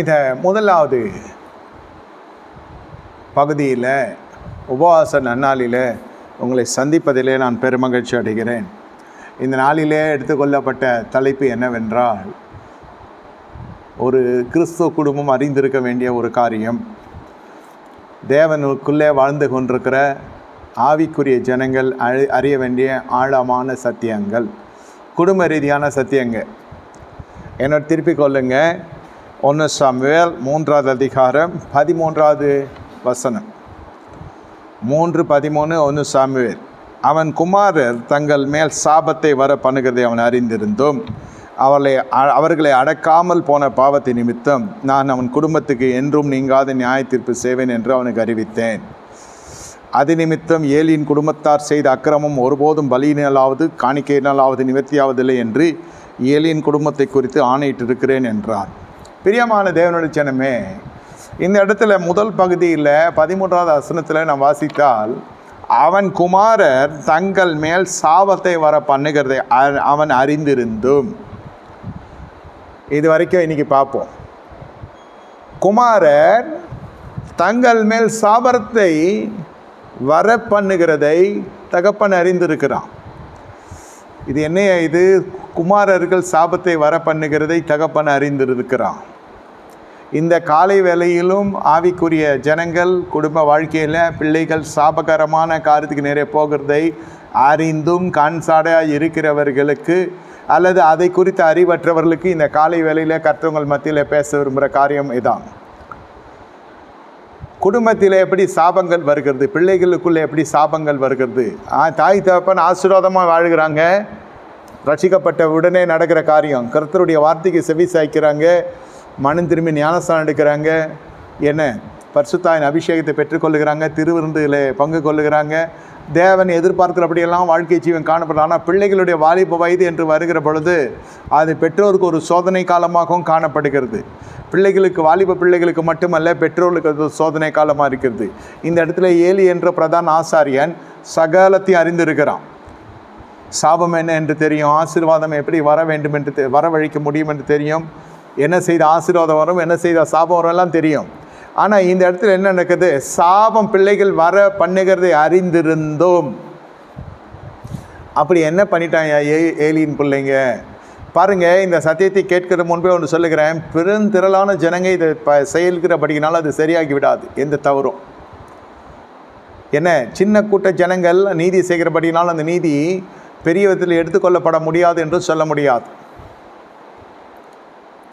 இதை முதலாவது பகுதியில் உபவாச நன்னாளில் உங்களை சந்திப்பதிலே நான் பெருமகிழ்ச்சி அடைகிறேன். இந்த நாளிலே எடுத்துக்கொள்ளப்பட்ட தலைப்பு என்னவென்றால் ஒரு கிறிஸ்துவ குடும்பம் அறிந்திருக்க வேண்டிய ஒரு காரியம். தேவனுக்குள்ளே வாழ்ந்து கொண்டிருக்கிற ஆவிக்குரிய ஜனங்கள் அறி அறிய வேண்டிய ஆழமான சத்தியங்கள். குடும்ப ரீதியான சத்தியங்கள் என்னோட திருப்பிக் கொள்ளுங்கள் ஒன்று சாமுவேல் மூன்றாவது அதிகாரம் பதிமூன்றாவது வசனம். மூன்று பதிமூணு ஒன்று சாமுவேல். அவன் குமாரர் தங்கள் மேல் சாபத்தை வர பண்ணுகிறதை அவன் அறிந்திருந்தும் அவளை அ- அவர்களை அடக்காமல் போன பாவத்தை நிமித்தம் நான் அவன் குடும்பத்துக்கு என்றும் நீங்காத நியாய தீர்ப்பு செய்வேன் என்று அவனுக்கு அறிவித்தேன். அது நிமித்தம் ஏலியின் குடும்பத்தார் செய்த அக்கிரமம் ஒருபோதும் பலியினாலாவது காணிக்கையினாலாவது நிவர்த்தியாவதில்லை என்று ஏலியின் குடும்பத்தை குறித்து ஆணையிட்டிருக்கிறேன் என்றார். பிரியமான தேவனுடைய ஜனமே இந்த இடத்துல முதல் பகுதியில் பதிமூன்றாவது வசனத்தில் நாம் வாசித்தால் அவன் குமாரர் தங்கள் மேல் சாபத்தை வர பண்ணுகிறதை அ- அவன் அறிந்திருந்தும். இது வரைக்கும் இன்னைக்கு பார்ப்போம். குமாரர் தங்கள் மேல் சாபத்தை வர பண்ணுகிறதை தகப்பன் அறிந்திருக்கிறான். இது என்ன இது? குமாரர்கள் சாபத்தை வர பண்ணுகிறதை தகப்பன் அறிந்திருக்கிறான். இந்த காலை வேளையிலும் ஆவிக்குரிய ஜனங்கள் குடும்ப வாழ்க்கையில் பிள்ளைகள் சாபகரமான காரியத்துக்கு நிறைய போகிறதை அறிந்தும் கண்சாடையாக இருக்கிறவர்களுக்கு அல்லது அதை குறித்த அறிவற்றவர்களுக்கு இந்த காலை வேளையில் கற்றவங்கள் மத்தியில் பேச விரும்புகிற காரியம் இதான். குடும்பத்தில் எப்படி சாபங்கள் வருகிறது பிள்ளைகளுக்குள்ளே எப்படி சாபங்கள் வருகிறது தாய் தகப்பன் ஆசீர்வாதமாக வாழ்கிறாங்க ரசிக்கப்பட்ட உடனே நடக்கிற காரியம் கருத்தருடைய வார்த்தைக்கு செவி சாய்க்கிறாங்க மனம் திரும்பி ஞானஸ்தானம் எடுக்கிறாங்க. என்ன? பரிசுத்தாயின் அபிஷேகத்தை பெற்றுக்கொள்ளுகிறாங்க திருவிருந்தில் பங்கு கொள்ளுகிறாங்க. தேவன் எதிர்பார்க்கிறபடியெல்லாம் வாழ்க்கை ஜீவன் காணப்படுது. ஆனால் பிள்ளைகளுடைய வாலிப வயது என்று வருகிற பொழுது அது பெற்றோருக்கு ஒரு சோதனை காலமாகவும் காணப்படுகிறது. பிள்ளைகளுக்கு வாலிப பிள்ளைகளுக்கு மட்டுமல்ல பெற்றோர்களுக்கு அது ஒரு சோதனை காலமாக இருக்கிறது. இந்த இடத்துல ஏலி என்ற பிரதான ஆசாரியன் சகலத்தையும் அறிந்திருக்கிறான். சாபம் என்ன என்று தெரியும். ஆசீர்வாதம் எப்படி வர வேண்டும் என்று வர வழிக்க முடியும் என்று தெரியும். என்ன செய்த ஆசீர்வாதம் வரும் என்ன செய்த சாபம் வரும் எல்லாம் தெரியும். ஆனால் இந்த இடத்துல என்ன நடக்குது? சாபம் பிள்ளைகள் வர பண்ணுகிறதை அறிந்திருந்தோம். அப்படி என்ன பண்ணிட்டாங்க ஏ ஏலியின் பிள்ளைங்க? பாருங்க இந்த சத்தியத்தை கேட்கிற முன்பே ஒன்று சொல்லுகிறேன். பெருந்திரளான ஜனங்க இதை ப செயல்கிறபடியினால் அது சரியாகி விடாது. எந்த தவறும். என்ன? சின்ன கூட்ட ஜனங்கள் நீதி செய்கிறபடினால் அந்த நீதி பெரிய விதத்தில் எடுத்துக்கொள்ளப்பட முடியாது என்று சொல்ல முடியாது.